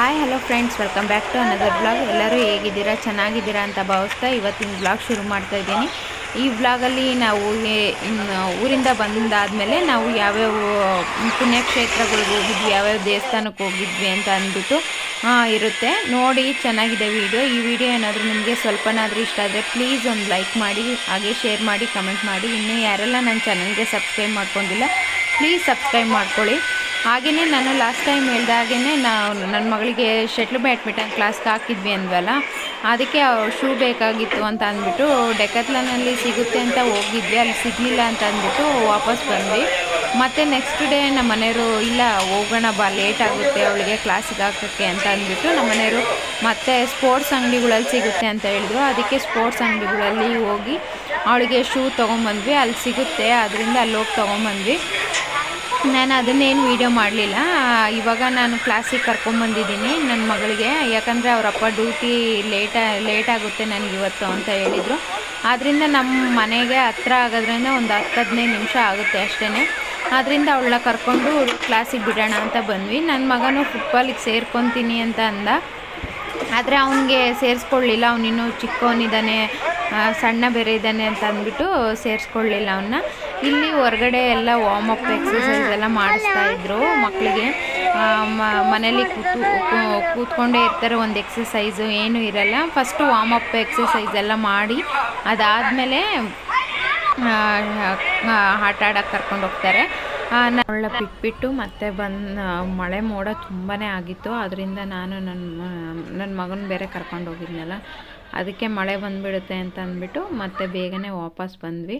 Hi hello friends welcome back to another blog ಎಲ್ಲರೂ ಹೇಗಿದ್ದೀರಾ? ಚೆನ್ನಾಗಿದ್ದೀರಾ ಅಂತ ಭಾವಿಸ್ತಾ ಇವತ್ತಿನ ಬ್ಲಾಗ್ ಶುರು ಮಾಡ್ತಾ ಇದ್ದೀನಿ. ಈ ಬ್ಲಾಗಲ್ಲಿ ನಾವು ಊರಿಂದ ಬಂದಾದಮೇಲೆ ನಾವು ಯಾವ್ಯಾವ ಪುಣ್ಯಕ್ಷೇತ್ರಗಳಿಗೆ ಹೋಗಿದ್ವಿ, ಯಾವ್ಯಾವ ದೇವಸ್ಥಾನಕ್ಕೆ ಹೋಗಿದ್ವಿ ಅಂತ ಅಂದ್ಬಿಟ್ಟು ಇರುತ್ತೆ. ನೋಡಿ, ಚೆನ್ನಾಗಿದೆ ವಿಡಿಯೋ ಈ ವಿಡಿಯೋ ಏನಾದರೂ ನಿಮಗೆ ಸ್ವಲ್ಪನಾದರೂ ಇಷ್ಟ ಆದರೆ ಪ್ಲೀಸ್ ಒಂದು ಲೈಕ್ ಮಾಡಿ, ಹಾಗೆ ಶೇರ್ ಮಾಡಿ ಕಮೆಂಟ್ ಮಾಡಿ. ಇನ್ನೂ ಯಾರೆಲ್ಲ ನನ್ನ ಚಾನಲ್ಗೆ ಸಬ್ಸ್ಕ್ರೈಬ್ ಮಾಡ್ಕೊಂಡಿಲ್ಲ ಪ್ಲೀಸ್ ಸಬ್ಸ್ಕ್ರೈಬ್ ಮಾಡ್ಕೊಳ್ಳಿ. ಹಾಗೆಯೇ ನಾನು ಲಾಸ್ಟ್ ಟೈಮ್ ಹೇಳ್ದಾಗೇ ನಾವು ನನ್ನ ಮಗಳಿಗೆ ಶಟ್ಲ್ ಬ್ಯಾಡ್ಮಿಂಟನ್ ಕ್ಲಾಸ್ಗೆ ಹಾಕಿದ್ವಿ ಅಂದ್ವಲ್ಲ, ಅದಕ್ಕೆ ಶೂ ಬೇಕಾಗಿತ್ತು ಅಂತ ಅಂದ್ಬಿಟ್ಟು ಡೆಕತ್ಲನಲ್ಲಿ ಸಿಗುತ್ತೆ ಅಂತ ಹೋಗಿದ್ವಿ, ಅಲ್ಲಿ ಸಿಗಲಿಲ್ಲ ಅಂತ ಅಂದ್ಬಿಟ್ಟು ವಾಪಸ್ ಬಂದ್ವಿ. ಮತ್ತು ನೆಕ್ಸ್ಟ್ ಡೇ ನಮ್ಮ ಮನೆಯವರು, ಇಲ್ಲ, ಹೋಗೋಣ ಬಾ ಲೇಟ್ ಆಗುತ್ತೆ, ಅವಳಿಗೆ ಕ್ಲಾಸಿಗೆ ಹಾಕೋಕ್ಕೆ ಅಂತ ಅಂದ್ಬಿಟ್ಟು ನಮ್ಮ ಮನೆಯವರು ಮತ್ತೆ ಸ್ಪೋರ್ಟ್ಸ್ ಅಂಗಡಿಗಳಲ್ಲಿ ಸಿಗುತ್ತೆ ಅಂತ ಹೇಳಿದ್ರು. ಅದಕ್ಕೆ ಸ್ಪೋರ್ಟ್ಸ್ ಅಂಗಡಿಗಳಲ್ಲಿ ಹೋಗಿ ಅವಳಿಗೆ ಶೂ ತೊಗೊಂಬಂದ್ವಿ. ಅಲ್ಲಿ ಸಿಗುತ್ತೆ, ಅದರಿಂದ ಅಲ್ಲಿ ಹೋಗಿ ತೊಗೊಂಬಂದ್ವಿ. ನಾನು ಅದನ್ನೇನು ವೀಡಿಯೋ ಮಾಡಲಿಲ್ಲ. ಇವಾಗ ನಾನು ಕ್ಲಾಸಿಗೆ ಕರ್ಕೊಂಬಂದಿದ್ದೀನಿ ನನ್ನ ಮಗಳಿಗೆ. ಯಾಕಂದರೆ ಅವರಪ್ಪ ಡ್ಯೂಟಿ ಲೇಟ ಲೇಟ್ ಆಗುತ್ತೆ ನನಗೆ ಇವತ್ತು ಅಂತ ಹೇಳಿದರು. ಆದ್ದರಿಂದ ನಮ್ಮ ಮನೆಗೆ ಹತ್ರ ಆಗೋದ್ರಿಂದ ಒಂದು ಹತ್ತು ಹದಿನೈದು ನಿಮಿಷ ಆಗುತ್ತೆ ಅಷ್ಟೇ ಆದ್ದರಿಂದ ಅವಳನ್ನ ಕರ್ಕೊಂಡು ಕ್ಲಾಸಿಗೆ ಬಿಡೋಣ ಅಂತ ಬಂದ್ವಿ. ನನ್ನ ಮಗನೂ ಫುಟ್ಬಾಲಿಗೆ ಸೇರ್ಕೊತೀನಿ ಅಂತ ಅಂದ. ಆದರೆ ಅವನಿಗೆ ಸೇರಿಸ್ಕೊಳ್ಳಿಲ್ಲ ಅವನಿನ್ನೂ ಚಿಕ್ಕವನಿದ್ದಾನೆ. ಸಣ್ಣ ಬೇರೆ ಇದ್ದಾನೆ ಅಂತ ಅಂದ್ಬಿಟ್ಟು ಸೇರಿಸ್ಕೊಳ್ಳಿಲ್ಲ ಅವನ್ನ ಇಲ್ಲಿ ಹೊರಗಡೆ ಎಲ್ಲ ವಾರ್ಮ್ ಅಪ್ ಎಕ್ಸಸೈಸ್ ಎಲ್ಲ ಮಾಡಿಸ್ತಾ ಇದ್ರು ಮಕ್ಕಳಿಗೆ ಮನೇಲಿ ಕೂತು ಕೂತ್ಕೊಂಡೇ ಇರ್ತಾರೆ ಒಂದು ಎಕ್ಸಸೈಸು ಏನೂ ಇರಲ್ಲ. ಫಸ್ಟು ವಾರ್ಮ್ ಅಪ್ ಎಕ್ಸಸೈಸ್ ಎಲ್ಲ ಮಾಡಿ, ಅದಾದಮೇಲೆ ಆಟ ಆಡೋಕ್ಕೆ ಕರ್ಕೊಂಡು ಹೋಗ್ತಾರೆ. ಅವಳ ಬಿಟ್ಬಿಟ್ಟು ಮತ್ತೆ ಬಂದು ಮಳೆ ಮೋಡ ತುಂಬಾ ಆಗಿತ್ತು. ಅದರಿಂದ ನಾನು ನನ್ನ ನನ್ನ ಮಗನ ಬೇರೆ ಕರ್ಕೊಂಡು ಹೋಗಿದ್ನಲ್ಲ. ಅದಕ್ಕೆ ಮಳೆ ಬಂದುಬಿಡುತ್ತೆ ಅಂತ ಅಂದ್ಬಿಟ್ಟು ಮತ್ತೆ ಬೇಗನೆ ವಾಪಸ್ ಬಂದ್ವಿ.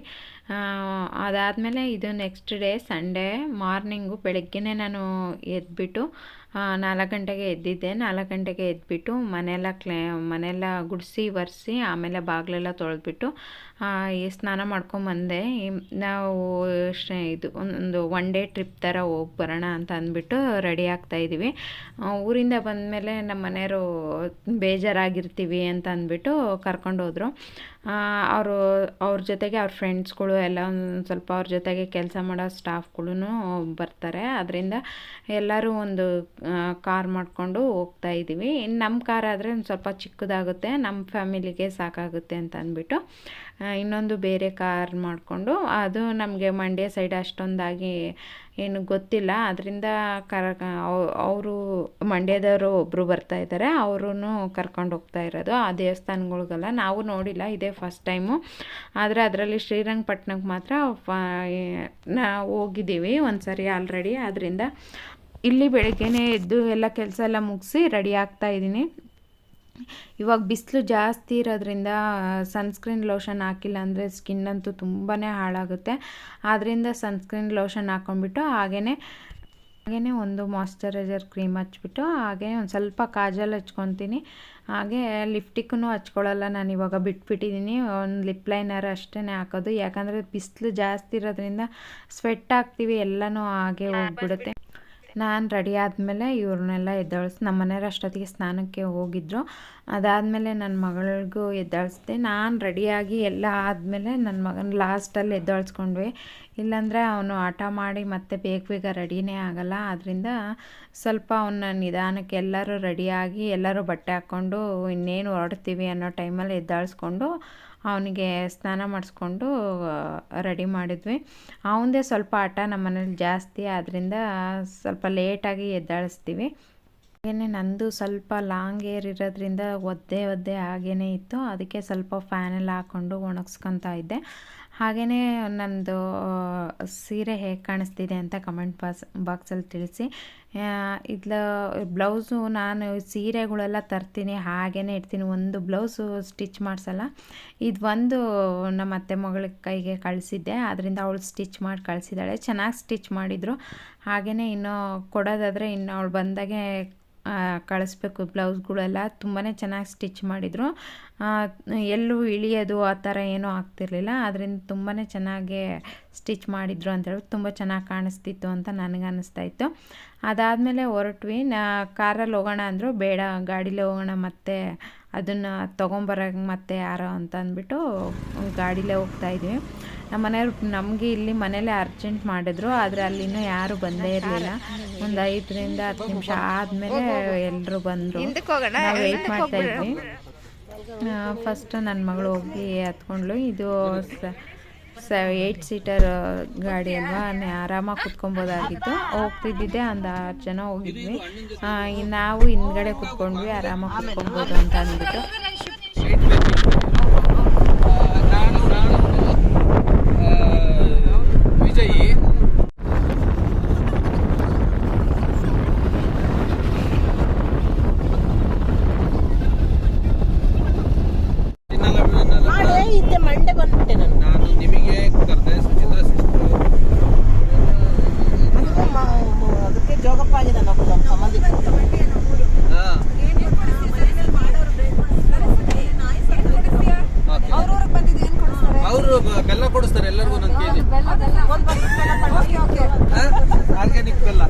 ಅದಾದಮೇಲೆ ಇದು ನೆಕ್ಸ್ಟ್ ಡೇ ಸಂಡೇ ಮಾರ್ನಿಂಗು ಬೆಳಗ್ಗೆನೇ ನಾನು ಎದ್ಬಿಟ್ಟು ನಾಲ್ಕು ಗಂಟೆಗೆ ಎದ್ದಿದ್ದೆ. ನಾಲ್ಕು ಗಂಟೆಗೆ ಎದ್ಬಿಟ್ಟು ಮನೆಯೆಲ್ಲ ಕ್ಲೇ, ಮನೆಯೆಲ್ಲ ಗುಡಿಸಿ ಒರೆಸಿ ಆಮೇಲೆ ಬಾಗಿಲೆಲ್ಲ ತೊಳೆದ್ಬಿಟ್ಟು ಸ್ನಾನ ಮಾಡ್ಕೊಂಬಂದೆ ನಾವು ಇದು ಒಂದು ಒನ್ ಡೇ ಟ್ರಿಪ್ ಥರ ಹೋಗಿ ಬರೋಣ ಅಂತ ಅಂದ್ಬಿಟ್ಟು ರೆಡಿ ಆಗ್ತಾಯಿದ್ದೀವಿ ಊರಿಂದ ಬಂದಮೇಲೆ ನಮ್ಮ ಮನೆಯವರು ಬೇಜಾರಾಗಿರ್ತೀವಿ ಅಂತ ಅಂದ್ಬಿಟ್ಟು ಕರ್ಕೊಂಡು ಹೋದರು. ಅವರು, ಅವ್ರ ಜೊತೆಗೆ ಅವ್ರ ಫ್ರೆಂಡ್ಸ್ಗಳು ಎಲ್ಲ ಒಂದು ಸ್ವಲ್ಪ ಅವ್ರ ಜೊತೆಗೆ ಕೆಲಸ ಮಾಡೋ ಸ್ಟಾಫ್ಗಳೂ ಬರ್ತಾರೆ. ಅದರಿಂದ ಎಲ್ಲರೂ ಒಂದು ಕಾರ್ ಮಾಡಿಕೊಂಡು ಹೋಗ್ತಾ ಇದ್ದೀವಿ ಇನ್ನು ನಮ್ಮ ಕಾರ್ ಆದರೆ ಒಂದು ಸ್ವಲ್ಪ ಚಿಕ್ಕದಾಗುತ್ತೆ. ನಮ್ಮ ಫ್ಯಾಮಿಲಿಗೆ ಸಾಕಾಗುತ್ತೆ ಅಂತ ಅಂದ್ಬಿಟ್ಟು. ಇನ್ನೊಂದು ಬೇರೆ ಕಾರ್ ಮಾಡಿಕೊಂಡು, ಅದು ನಮಗೆ ಮಂಡ್ಯ ಸೈಡ್ ಅಷ್ಟೊಂದಾಗಿ ಏನು ಗೊತ್ತಿಲ್ಲ. ಅದರಿಂದ ಕರ ಅವರು ಮಂಡ್ಯದವರು ಒಬ್ಬರು ಬರ್ತಾ ಇದ್ದಾರೆ ಅವರೂ ಕರ್ಕೊಂಡು ಹೋಗ್ತಾ ಇರೋದು. ಆ ದೇವಸ್ಥಾನಗಳಿಗೆಲ್ಲ ನಾವು ನೋಡಿಲ್ಲ, ಇದೇ ಫಸ್ಟ್ ಟೈಮು ಆದರೆ ಅದರಲ್ಲಿ ಶ್ರೀರಂಗಪಟ್ಟಣಕ್ಕೆ ಮಾತ್ರ ನಾವು ಹೋಗಿದ್ದೀವಿ ಒಂದು ಸರಿ ಆಲ್ರೆಡಿ ಅದರಿಂದ ಇಲ್ಲಿ ಬೆಳಗ್ಗೆನೇ ಎದ್ದು ಎಲ್ಲ ಕೆಲಸ ಎಲ್ಲ ಮುಗಿಸಿ ರೆಡಿ ಆಗ್ತಾ ಇದ್ದೀನಿ. ಇವಾಗ ಬಿಸಿಲು ಜಾಸ್ತಿ ಇರೋದ್ರಿಂದ ಸನ್ಸ್ಕ್ರೀನ್ ಲೋಷನ್ ಹಾಕಿಲ್ಲ ಅಂದರೆ ಸ್ಕಿನ್ ಅಂತೂ ತುಂಬಾ ಹಾಳಾಗುತ್ತೆ. ಆದ್ದರಿಂದ ಸನ್ಸ್ಕ್ರೀನ್ ಲೋಷನ್ ಹಾಕ್ಕೊಂಡ್ಬಿಟ್ಟು ಹಾಗೆಯೇ ಹಾಗೆಯೇ ಒಂದು ಮಾಯ್ಶ್ಚರೈಸರ್ ಕ್ರೀಮ್ ಹಚ್ಬಿಟ್ಟು ಹಾಗೆ ಒಂದು ಸ್ವಲ್ಪ ಕಾಜಲ್ ಹಚ್ಕೊತೀನಿ. ಹಾಗೆ ಲಿಫ್ಟಿಕ್ಕೂ ಹಚ್ಕೊಳ್ಳಲ್ಲ ನಾನು, ಇವಾಗ ಬಿಟ್ಬಿಟ್ಟಿದ್ದೀನಿ ಒಂದು ಲಿಪ್ ಲೈನರ್ ಅಷ್ಟೇ ಹಾಕೋದು. ಯಾಕಂದರೆ ಬಿಸಿಲು ಜಾಸ್ತಿ ಇರೋದ್ರಿಂದ ಸ್ವೆಟ್ ಆಗ್ತೀವಿ ಎಲ್ಲನೂ ಹಾಗೆ ಹೋಗ್ಬಿಡುತ್ತೆ. ನಾನು ರೆಡಿ ಆದಮೇಲೆ ಇವ್ರನ್ನೆಲ್ಲ ಎದ್ದೇಳಿಸಿ ನಮ್ಮ ಮನೆಯವ್ರು ಅಷ್ಟೊತ್ತಿಗೆ ಸ್ನಾನಕ್ಕೆ ಹೋಗಿದ್ರು. ಅದಾದಮೇಲೆ ನನ್ನ ಮಗಳಿಗೂ ಎದ್ದೇಳಿಸ್ದೆ. ನಾನು ರೆಡಿಯಾಗಿ ಎಲ್ಲ ಆದಮೇಲೆ ನನ್ನ ಮಗನ ಲಾಸ್ಟಲ್ಲಿ ಎದ್ದಾಳಿಸ್ಕೊಂಡ್ವಿ. ಇಲ್ಲಾಂದರೆ ಅವನು ಆಟ ಮಾಡಿ ಮತ್ತೆ ಬೇಗ ಬೇಗ ರೆಡಿನೇ ಆಗಲ್ಲ. ಆದ್ದರಿಂದ ಸ್ವಲ್ಪ ಅವನ್ನ ನಿಧಾನಕ್ಕೆ ಎಲ್ಲರೂ ರೆಡಿಯಾಗಿ ಎಲ್ಲರೂ ಬಟ್ಟೆ ಹಾಕ್ಕೊಂಡು ಇನ್ನೇನು ಹೊರಡ್ತೀವಿ ಅನ್ನೋ ಟೈಮಲ್ಲಿ ಎದ್ದಾಳಿಸ್ಕೊಂಡು ಅವನಿಗೆ ಸ್ನಾನ ಮಾಡಿಸ್ಕೊಂಡು ರೆಡಿ ಮಾಡಿದ್ವಿ. ಅವನದೇ ಸ್ವಲ್ಪ ಆಟ ನಮ್ಮ ಮನೇಲಿ ಜಾಸ್ತಿ ಆದ್ದರಿಂದ ಸ್ವಲ್ಪ ಲೇಟಾಗಿ ಎದ್ದಾಳಿಸ್ತೀವಿ. ಹಾಗೆಯೇ ನಂದು ಸ್ವಲ್ಪ ಲಾಂಗ್ ಏರ್ ಇರೋದ್ರಿಂದ ಒದ್ದೆ ಒದ್ದೆ ಹಾಗೇ ಇತ್ತು. ಅದಕ್ಕೆ ಸ್ವಲ್ಪ ಫ್ಯಾನೆಲ್ಲ ಹಾಕ್ಕೊಂಡು ಒಣಗಿಸ್ಕೊತಾ ಇದ್ದೆ. ಹಾಗೆಯೇ ನಂದು ಸೀರೆ ಹೇಗೆ ಕಾಣಿಸ್ತಿದೆ ಅಂತ ಕಮೆಂಟ್ ಬಾಕ್ಸ್ ಬಾಕ್ಸಲ್ಲಿ ತಿಳಿಸಿ. ಇದ್ಲ ಬ್ಲೌಸು ನಾನು ಸೀರೆಗಳೆಲ್ಲ ತರ್ತೀನಿ ಹಾಗೇ ಇಡ್ತೀನಿ. ಒಂದು ಬ್ಲೌಸು ಸ್ಟಿಚ್ ಮಾಡಿಸಲ್ಲ. ಇದು ಒಂದು ನಮ್ಮ ಅತ್ತೆ ಮಗಳ ಕೈಗೆ ಕಳಿಸಿದ್ದೆ. ಅದರಿಂದ ಅವಳು ಸ್ಟಿಚ್ ಮಾಡಿ ಕಳಿಸಿದ್ದಾಳೆ. ಚೆನ್ನಾಗಿ ಸ್ಟಿಚ್ ಮಾಡಿದರು. ಹಾಗೆಯೇ ಇನ್ನೂ ಕೊಡೋದಾದರೆ ಇನ್ನು ಅವಳು ಬಂದಾಗೆ ಕಳಿಸ್ಬೇಕು ಬ್ಲೌಸ್ಗಳೆಲ್ಲ. ತುಂಬಾ ಚೆನ್ನಾಗಿ ಸ್ಟಿಚ್ ಮಾಡಿದರು. ಎಲ್ಲೂ ಇಳಿಯೋದು ಆ ಥರ ಏನೂ ಆಗ್ತಿರಲಿಲ್ಲ. ಅದರಿಂದ ತುಂಬಾ ಚೆನ್ನಾಗಿ ಸ್ಟಿಚ್ ಮಾಡಿದರು ಅಂತೇಳಿ ತುಂಬ ಚೆನ್ನಾಗಿ ಕಾಣಿಸ್ತಿತ್ತು ಅಂತ ನನಗೆ ಅನ್ನಿಸ್ತಾ ಇತ್ತು. ಅದಾದಮೇಲೆ ಹೊರಟ್ವಿ. ನಾ, ಕಾರಲ್ಲಿ ಹೋಗೋಣ ಅಂದರು. ಬೇಡ, ಗಾಡೀಲಿ ಹೋಗೋಣ ಮತ್ತೆ ಅದನ್ನು ತೊಗೊಂಬರೋಕೆ ಮತ್ತೆ ಯಾರೋ ಅಂತ ಅಂದ್ಬಿಟ್ಟು ಗಾಡೀಲೇ ಹೋಗ್ತಾಯಿದ್ವಿ ನಮ್ಮ ಮನೆಯವ್ರು ನಮಗೆ ಇಲ್ಲಿ ಮನೇಲೆ ಅರ್ಜೆಂಟ್ ಮಾಡಿದ್ರು ಆದರೆ ಅಲ್ಲಿನೂ ಯಾರು ಬಂದೇ ಇರಲಿಲ್ಲ. ಒಂದು ಐದರಿಂದ ಹತ್ತು ನಿಮಿಷ ಆದಮೇಲೆ ಎಲ್ಲರೂ ಬಂದರು. ನಾವು ವೆಯ್ಟ್ ಮಾಡ್ತಾ ಇದ್ವಿ. ಫಸ್ಟ್ ನನ್ನ ಮಗಳು ಹೋಗಿ ಹತ್ಕೊಂಡ್ಳು. ಇದು ಸ ಏಯ್ಟ್ ಸೀಟರ್ ಗಾಡಿ ಅಲ್ವಾ? ಆರಾಮಾಗಿ ಕುತ್ಕೊಬೋದಾಗಿತ್ತು. ಹೋಗ್ತಿದ್ದಿದ್ದೆ ಒಂದು ಆರು ಜನ ಹೋಗಿದ್ವಿ. ನಾವು ಹಿಂದ್ಗಡೆ ಕುತ್ಕೊಂಡ್ವಿ ಆರಾಮಾಗಿ ಕುತ್ಕೊಬೋದು ಅಂತ ಅಂದ್ಬಿಟ್ಟು ನಾನು ನಾನು ವಿಜಯಿ ಇನ್ನೆಲ್ಲ ಇನ್ನೆಲ್ಲ ನಾಳೆ ಇದ್ದೆ ಮಂಡೆ ಬಂದ್ಬಿಟ್ಟೆ ನಾನು ನಾನು ನಿಮಗೆ ಕರೆದೆ ಸುಚಿತ್ರ ಸಿಸ್ಟರ್ ನನಗೂ ಮ- ಮ- ಅದಕ್ಕೆ ಜೋಗಪ್ಪ ಆಗಿದೆ ನಾವು ನಮ್ಮ ಸಂಬಂಧಿಕ ಅವರು ಬೆಲ್ಲ ಕೊಡಿಸ್ತಾರೆ ಎಲ್ಲರಿಗೂ ಒಂದೊಂದು ಕೆಜಿ ಆರ್ಗ್ಯಾನಿಕ್ ಬೆಲ್ಲ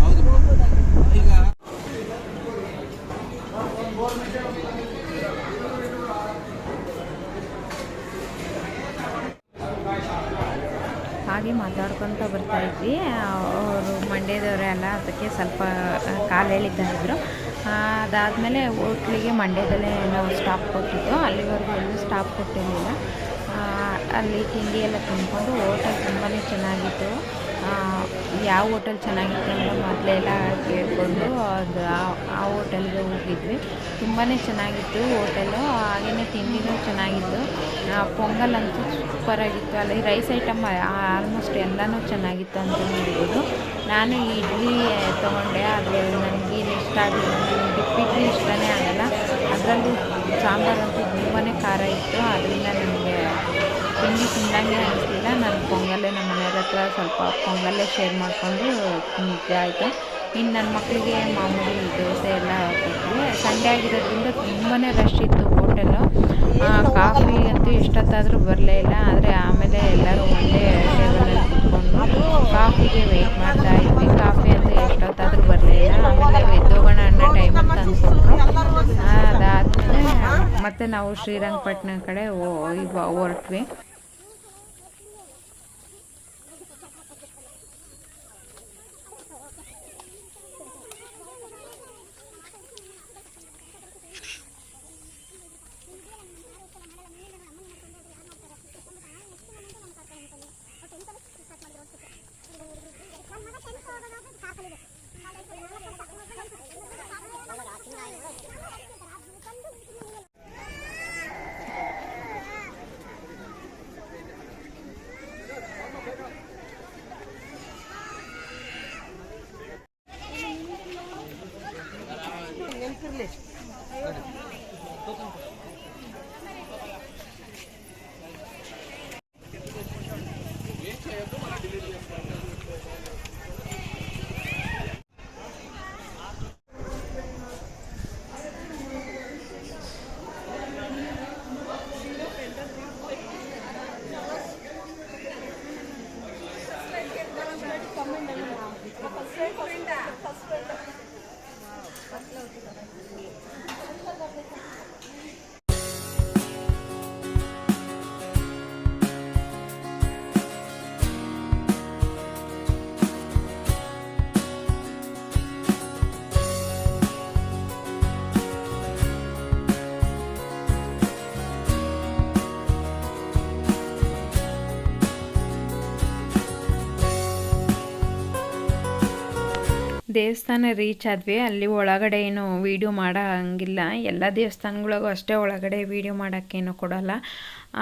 ಹೌದು ಈಗ ಹಾಗೆ ಮಾತಾಡ್ಕೊತ ಬರ್ತಾ ಇದ್ವಿ. ಅವರು ಮಂಡ್ಯದವರೆಲ್ಲ ಅದಕ್ಕೆ ಸ್ವಲ್ಪ ಕಾಲು ಇದ್ರು ಅದಾದಮೇಲೆ ಹೋಟ್ಲಿಗೆ ಮಂಡ್ಯದಲ್ಲೇ ನಾವು ಸ್ಟಾಪ್ ಕೊಟ್ಟಿದ್ದು. ಅಲ್ಲಿವರೆಗೂ ಎಲ್ಲೂ ಸ್ಟಾಪ್ ಕೊಟ್ಟಿರಲಿಲ್ಲ. ಅಲ್ಲಿ ತಿಂಡಿ ಎಲ್ಲ ತಿಂದ್ಕೊಂಡು ಹೋಟೆಲ್ ತುಂಬಾ ಚೆನ್ನಾಗಿತ್ತು. ಯಾವ ಹೋಟೆಲ್ ಚೆನ್ನಾಗಿತ್ತು ಅಂತ ಮೊದಲೆಲ್ಲ ಕೇಳಿಕೊಂಡು ಅದು ಆ- ಹೋಟೆಲ್ಗೆ ಹೋಗಿದ್ವಿ. ತುಂಬಾ ಚೆನ್ನಾಗಿತ್ತು ಹೋಟೆಲು ಹಾಗೇ ತಿಂಡಿನೂ ಚೆನ್ನಾಗಿತ್ತು. ಪೊಂಗಲ್ ಅಂತೂ ಸೂಪರಾಗಿತ್ತು. ಅಲ್ಲಿ ರೈಸ್ ಐಟಮ್ ಆಲ್ಮೋಸ್ಟ್ ಎಲ್ಲನೂ ಚೆನ್ನಾಗಿತ್ತು ಅಂತ ಹೇಳ್ಬೋದು. ನಾನು ಇಡ್ಲಿ ತೊಗೊಂಡೆ. ಆದರೆ ನನಗೆ ಇಷ್ಟ ಆಗಲಿಲ್ಲ ನನಗೆ ಇಡ್ಲಿ ಇಷ್ಟನೇ ಆಗಲ್ಲ. ಅದರಲ್ಲೂ ಸಾಂಬಾರಂತೂ ತುಂಬಾ ಖಾರ ಇತ್ತು. ಅದರಿಂದ ನನಗೆ ತಿಂಡಿ ತಿಂದಂಗೆ ಅನಿಸ್ಲಿಲ್ಲ ನಾನು ಪೊಂಗಲ್ಲೇ ನಮ್ಮ ಮನೆಯವ್ರ ಹತ್ರ ಸ್ವಲ್ಪ ಪೊಂಗಲ್ಲೇ ಶೇರ್ ಮಾಡಿಕೊಂಡು ತಿಂದಿದ್ದೆ, ಆಯಿತು? ಇನ್ನು ನನ್ನ ಮಕ್ಕಳಿಗೆ ಮಾಮೂಲಿ ದೋಸೆ ಎಲ್ಲ ಕೊಟ್ವಿ. ಸಂಡೇ ಆಗಿರೋದ್ರಿಂದ ತುಂಬಾ ರಶ್ ಇತ್ತು ಹೋಟೆಲು ಕಾಫಿ ಅಂತೂ ಎಷ್ಟೊತ್ತಾದರೂ ಬರಲೇ ಇಲ್ಲ. ಆದರೆ ಆಮೇಲೆ ಎಲ್ಲರೂ ಒಂದೇ ಟೇಬಲಲ್ಲಿ ಕುತ್ಕೊಂಡು ಕಾಫಿಗೆ ವೆಯ್ಟ್ ಮಾಡ್ತಾ ಇದ್ವಿ. ಕಾಫಿ ಅಂತೂ ಎಷ್ಟೊತ್ತಾದರೂ ಬರಲೇ ಇಲ್ಲ. ಆಮೇಲೆ ಎದ್ದೋಗೋಣ ಅನ್ನೋ ಟೈಮ್ ಅಂತ ಅಂದ್ಕೊಂಡ್ರು ಅದಾದಮೇಲೆ ಮತ್ತೆ ನಾವು ಶ್ರೀರಂಗಪಟ್ಟಣ ಕಡೆ ಹೊರಟ್ವಿ. ದೇವಸ್ಥಾನ ರೀಚ್ ಆದ್ವಿ. ಅಲ್ಲಿ ಒಳಗಡೆ ಏನು ವೀಡಿಯೋ ಮಾಡೋ ಹಂಗಿಲ್ಲ ಎಲ್ಲ ದೇವಸ್ಥಾನಗಳಿಗೂ ಅಷ್ಟೇ ಒಳಗಡೆ ವೀಡಿಯೋ ಮಾಡೋಕ್ಕೇನು ಕೊಡೋಲ್ಲ.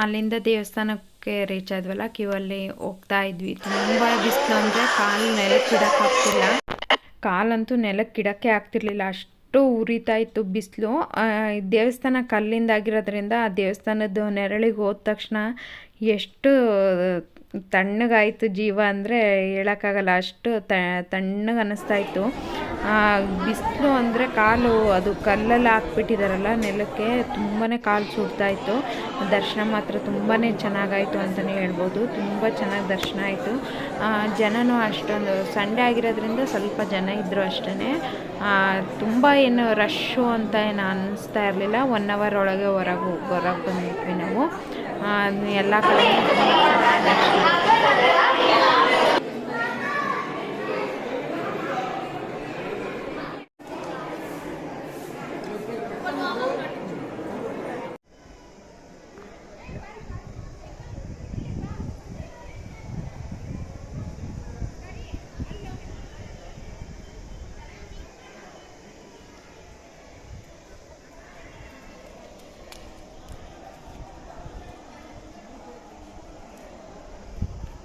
ಅಲ್ಲಿಂದ ದೇವಸ್ಥಾನಕ್ಕೆ ರೀಚ್ ಆದ್ವಲ್ಲ ಕ್ಯೂ ಅಲ್ಲಿ ಹೋಗ್ತಾ ಇದ್ವಿ. ತುಂಬ ಬಿಸಿಲು ಅಂದರೆ ಕಾಲು ನೆಲಕ್ಕೆ ಇಡೋಕ್ಕಾಗ್ತಿಲ್ಲ ಕಾಲಂತೂ ನೆಲಕ್ಕೆ ಇಡೋಕ್ಕೆ ಆಗ್ತಿರ್ಲಿಲ್ಲ. ಅಷ್ಟು ಉರಿತಾ ಇತ್ತು ಬಿಸಿಲು. ದೇವಸ್ಥಾನ ಕಲ್ಲಿಂದ ಆಗಿರೋದ್ರಿಂದ ಆ ದೇವಸ್ಥಾನದ ನೆರಳಿಗೆ ಹೋದ ತಕ್ಷಣ ಎಷ್ಟು ತಣ್ಣಗಾಯಿತು ಜೀವ ಅಂದರೆ ಹೇಳೋಕ್ಕಾಗಲ್ಲ. ಅಷ್ಟು ತಣ್ಣಗೆ ಅನ್ನಿಸ್ತಾ ಇತ್ತು ಬಿಸಿಲು ಅಂದರೆ ಕಾಲು, ಅದು ಕಲ್ಲಲ್ಲಿ ಹಾಕ್ಬಿಟ್ಟಿದಾರಲ್ಲ, ನೆಲಕ್ಕೆ ತುಂಬಾ ಕಾಲು ಸುಡ್ತಾ ಇತ್ತು ದರ್ಶನ ಮಾತ್ರ ತುಂಬಾ ಚೆನ್ನಾಗಾಯಿತು ಅಂತಲೇ ಹೇಳ್ಬೋದು. ತುಂಬ ಚೆನ್ನಾಗಿ ದರ್ಶನ ಆಯಿತು. ಜನನೂ ಅಷ್ಟೊಂದು, ಸಂಡೆ ಆಗಿರೋದ್ರಿಂದ ಸ್ವಲ್ಪ ಜನ ಇದ್ದರು ಅಷ್ಟೇ ತುಂಬ ಏನು ರಶ್ಶು ಅಂತ ಏನು ಅನ್ನಿಸ್ತಾ ಇರಲಿಲ್ಲ. ಒನ್ ಅವರ್ ಒಳಗೆ ಹೊರಗೆ ಹೊರಗೆ ಬಂದಿದ್ವಿ ನಾವು. ಎಲ್ಲ ಕಡೆ.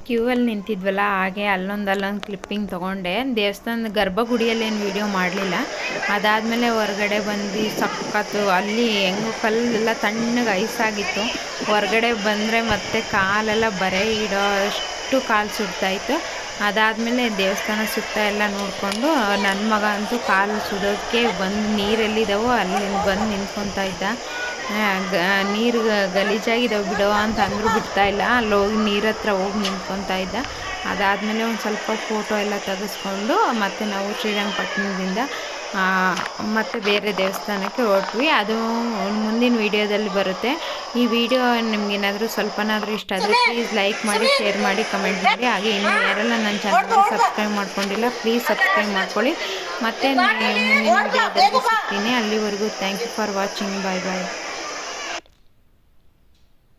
ಕ್ಯೂ ಅಲ್ಲಿ ನಿಂತಿದ್ವಲ್ಲ, ಹಾಗೆ ಅಲ್ಲೊಂದು ಅಲ್ಲೊಂದು ಕ್ಲಿಪ್ಪಿಂಗ್ ತೊಗೊಂಡೆ. ದೇವಸ್ಥಾನದ ಗರ್ಭಗುಡಿಯಲ್ಲಿ ಏನು ವೀಡಿಯೋ ಮಾಡಲಿಲ್ಲ. ಅದಾದಮೇಲೆ ಹೊರಗಡೆ ಬಂದು ಸಖತ್ತು ಅಲ್ಲಿ ಹೆಂಗೋ ಕಲ್ಲೆಲ್ಲ ತಣ್ಣಗೆ ಐಸಾಗಿತ್ತು ಹೊರಗಡೆ ಬಂದರೆ ಮತ್ತೆ ಕಾಲೆಲ್ಲ ಬರೆ ಇಡೋ ಅಷ್ಟು ಕಾಲು ಸುಡ್ತಾಯಿತ್ತು. ಅದಾದಮೇಲೆ ದೇವಸ್ಥಾನ ಸುತ್ತ ಎಲ್ಲ ನೋಡಿಕೊಂಡು ನನ್ನ ಮಗ ಅಂತೂ ಕಾಲು ಸುಡೋದಕ್ಕೆ ಬಂದು ನೀರೆಲ್ಲಿದ್ದಾವೋ ಅಲ್ಲಿ ಬಂದು ನಿಂತ್ಕೊತಾ ಇದ್ದ ನೀರು ಗಲೀಜಾಗಿದ್ದಾವೆ ಬಿಡೋ ಅಂತ ಅಂದರೂ ಬಿಡ್ತಾ ಇಲ್ಲ. ಅಲ್ಲಿ ಹೋಗಿ ನೀರ ಹತ್ರ ಹೋಗಿ ನಿಂತ್ಕೊತಾ ಇದ್ದ. ಅದಾದಮೇಲೆ ಒಂದು ಸ್ವಲ್ಪ ಫೋಟೋ ಎಲ್ಲ ತೆಗೆಸ್ಕೊಂಡು ಮತ್ತು ನಾವು ಶ್ರೀರಂಗಪಟ್ಟಣದಿಂದ ಮತ್ತು ಬೇರೆ ದೇವಸ್ಥಾನಕ್ಕೆ ಹೊರಟ್ವಿ. ಅದು ಮುಂದಿನ ವೀಡಿಯೋದಲ್ಲಿ ಬರುತ್ತೆ. ಈ ವಿಡಿಯೋ ನಿಮ್ಗೇನಾದರೂ ಸ್ವಲ್ಪನಾದರೂ ಇಷ್ಟ ಆದರೆ ಪ್ಲೀಸ್ ಲೈಕ್ ಮಾಡಿ ಶೇರ್ ಮಾಡಿ ಕಮೆಂಟ್ ಮಾಡಿ. ಹಾಗೆ ಇನ್ನು ಯಾರೆಲ್ಲ ನನ್ನ ಚಾನಲ್ಗೆ ಸಬ್ಸ್ಕ್ರೈಬ್ ಮಾಡ್ಕೊಂಡಿಲ್ಲ ಪ್ಲೀಸ್ ಸಬ್ಸ್ಕ್ರೈಬ್ ಮಾಡ್ಕೊಳ್ಳಿ. ಮತ್ತು ನಾನು ಮುಂದಿನ ವಿಡಿಯೋದಲ್ಲಿ ಸಿಗ್ತೀನಿ. ಅಲ್ಲಿವರೆಗೂ thank you for watching bye bye